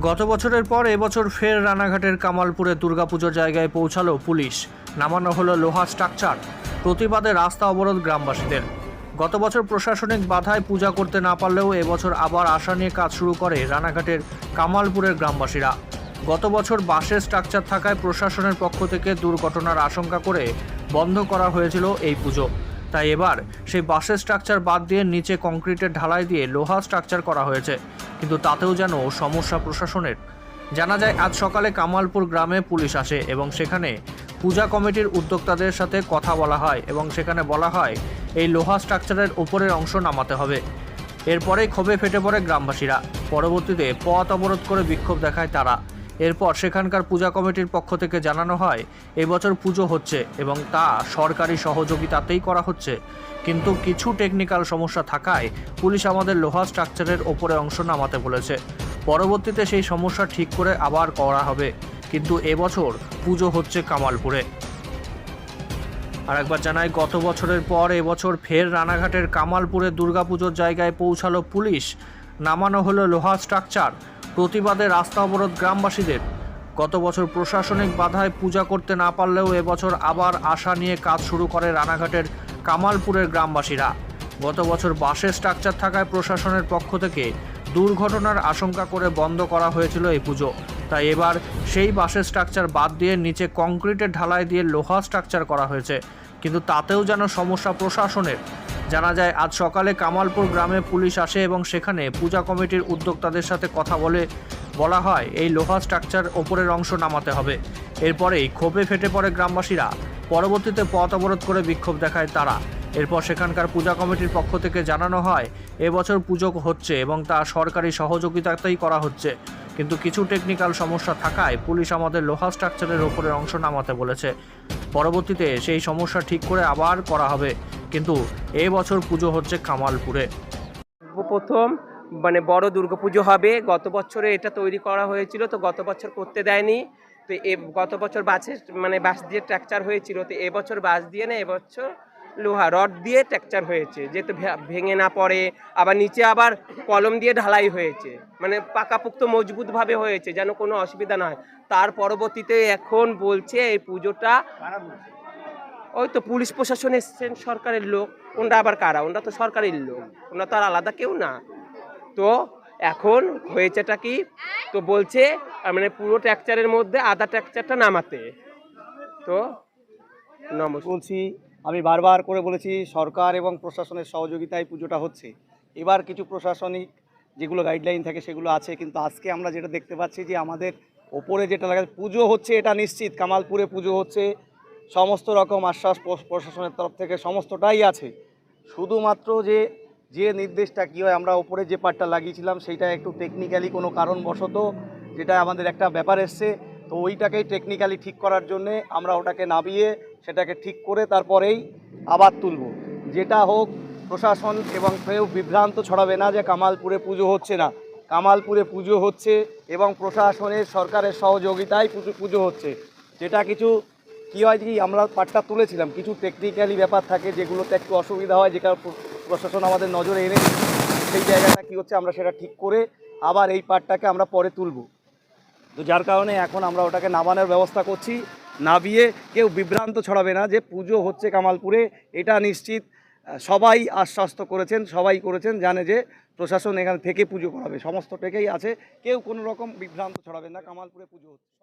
গত বছরের পর এবছর ফের রানাঘাটের কামালপুরে দুর্গাপুজোর জায়গায় পৌঁছালো পুলিশ। নামানো হলো লোহা স্ট্রাকচার। প্রতিবাদে রাস্তা অবরোধ গ্রামবাসীদের। গত বছর প্রশাসনিক বাধায় পূজা করতে না পারলেও এবছর আবার আশা নিয়ে কাজ শুরু করে রানাঘাটের কামালপুরের গ্রামবাসীরা। গত বছর বাসের স্ট্রাকচার থাকায় প্রশাসনের পক্ষ থেকে দুর্ঘটনার আশঙ্কা করে বন্ধ করা হয়েছিল এই পুজো। তাই এবার সেই বাসের স্ট্রাকচার বাদ দিয়ে নিচে কংক্রিটের ঢালাই দিয়ে লোহা স্ট্রাকচার করা হয়েছে। কিন্তু তাতেও যেন সমস্যা প্রশাসনের। জানা যায়, আজ সকালে কামালপুর গ্রামে পুলিশ আসে এবং সেখানে পূজা কমিটির উদ্যোক্তাদের সাথে কথা বলা হয় এবং সেখানে বলা হয়, এই লোহা স্ট্রাকচারের ওপরের অংশ নামাতে হবে। এরপরেই ক্ষোভে ফেটে পড়ে গ্রামবাসীরা। পরবর্তীতে পথ অবরোধ করে বিক্ষোভ দেখায় তারা। এরপর সেখানকার পূজা কমিটির পক্ষ থেকে জানানো হয়, এবছর পুজো হচ্ছে এবং তা সরকারি সহযোগিতাতেই করা হচ্ছে। কিন্তু কিছু টেকনিক্যাল সমস্যা থাকায় পুলিশ আমাদের লোহা স্ট্রাকচারের ওপরে অংশ নামাতে বলেছে। পরবর্তীতে সেই সমস্যা ঠিক করে আবার করা হবে। কিন্তু এবছর পুজো হচ্ছে কামালপুরে। আর একবার জানাই, গত বছরের পর এবছর ফের রানাঘাটের কামালপুরে দুর্গাপুজোর জায়গায় পৌঁছালো পুলিশ। নামানো হলো লোহা স্ট্রাকচার প্রতিবাদে রাস্তা অবরোধ গ্রামবাসীদের। গত বছর প্রশাসনিক বাধায় পূজা করতে না পারলেও এবছর আবার আশা নিয়ে কাজ শুরু করে রানাঘাটের কামালপুরের গ্রামবাসীরা। গত বছর বাসের স্ট্রাকচার থাকায় প্রশাসনের পক্ষ থেকে দুর্ঘটনার আশঙ্কা করে বন্ধ করা হয়েছিল এই পুজো। তাই এবার সেই বাসের স্ট্রাকচার বাদ দিয়ে নিচে কংক্রিটের ঢালাই দিয়ে লোহা স্ট্রাকচার করা হয়েছে। কিন্তু তাতেও যেন সমস্যা প্রশাসনের। জানা যায়, আজ সকালে কামালপুর গ্রামে পুলিশ আসে এবং সেখানে পূজা কমিটির উদ্যোক্তাদের সাথে কথা বলে বলা হয়, এই লোহা স্ট্রাকচার ওপরের অংশ নামাতে হবে। এরপরেই ক্ষোভে ফেটে পড়ে গ্রামবাসীরা। পরবর্তীতে পথ অবরোধ করে বিক্ষোভ দেখায় তারা। এরপর সেখানকার পূজা কমিটির পক্ষ থেকে জানানো হয়, এবছর পুজো হচ্ছে এবং তা সরকারি সহযোগিতাতেই করা হচ্ছে। কিন্তু কিছু টেকনিক্যাল সমস্যা থাকায় পুলিশ আমাদের লোহা স্ট্রাকচারের ওপরের অংশ নামাতে বলেছে। পরবর্তীতে সেই সমস্যা ঠিক করে আবার করা হবে। কিন্তু এ বছর পুজো হচ্ছে কামালপুরে। প্রথম মানে বড় দুর্গাপুজো হবে। গত বছরে এটা তৈরি করা হয়েছিল, তো গত বছর করতে দেয়নি। তো এ গত বছর বাসের মানে বাস দিয়ে ট্র্যাকচার হয়েছিল, তো এবছর বাস দিয়ে না এবছর লোহা, রড দিয়ে ট্র্যাকচার হয়েছে, যেহেতু ভেঙে না পড়ে, আবার নিচে আবার কলম দিয়ে ঢালাই হয়েছে মানে পাকাপোক্ত মজবুতভাবে হয়েছে, যেন কোনো অসুবিধা না হয়। তার পরবর্তীতে এখন বলছে এই পুজোটা, ওই তো পুলিশ প্রশাসন এসছেন, সরকারের লোক, ওনরা আবার কারা? ওনরা তো সরকারের লোক, ওনরা তো আর আলাদা কেউ না। তো এখন হয়েছেটা কি? তো বলছে মানে পুরো ট্র্যাকচারের মধ্যে আধা ট্র্যাকচারটা নামাতে। তো নমস্কার। আমি বারবার করে বলেছি, সরকার এবং প্রশাসনের সহযোগিতায় পুজোটা হচ্ছে। এবার কিছু প্রশাসনিক যেগুলো গাইডলাইন থাকে সেগুলো আছে, কিন্তু আজকে আমরা যেটা দেখতে পাচ্ছি যে আমাদের ওপরে যেটা লাগা পুজো হচ্ছে এটা নিশ্চিত, কামালপুরে পুজো হচ্ছে, সমস্ত রকম আশ্বাস প্রশাসনের তরফ থেকে সমস্তটাই আছে। শুধুমাত্র যে যে নির্দেশটা কী হয়, আমরা ওপরে যে পার্টটা লাগিয়েছিলাম সেইটা একটু টেকনিক্যালি কোনো কারণবশত যেটা আমাদের একটা ব্যাপার এসছে, তো ওইটাকেই টেকনিক্যালি ঠিক করার জন্যে আমরা ওটাকে নামিয়ে সেটাকে ঠিক করে তারপরেই আবার তুলব। যেটা হোক, প্রশাসন এবং কেউ বিভ্রান্ত ছড়াবে না যে কামালপুরে পুজো হচ্ছে না। কামালপুরে পুজো হচ্ছে এবং প্রশাসনের সরকারের সহযোগিতায় পুজো পুজো হচ্ছে। যেটা কিছু, কী হয় কি আমরা পাটটা তুলেছিলাম। কিছু টেকনিক্যালি ব্যাপার থাকে যেগুলোতে একটু অসুবিধা হয়, যেটা প্র- প্রশাসন আমাদের নজরে এনে সেই জায়গাটা কী হচ্ছে, আমরা সেটা ঠিক করে আবার এই পাটটাকে আমরা পরে তুলব। তো যার কারণে এখন আমরা ওটাকে নামানোর ব্যবস্থা করছি। নাবিয়ে কেউ বিভ্রান্ত ছড়াবে না যে পুজো হচ্ছে কামালপুরে, এটা নিশ্চিত। সবাই আশ্বাস্ত করেছেন, সবাই করেছেন, জানে যে প্রশাসন এখান থেকে পুজো করাবে। সমস্ত থেকেই আছে, কেউ কোনো রকম বিভ্রান্ত ছড়াবে না, কামালপুরে পুজো হচ্ছে।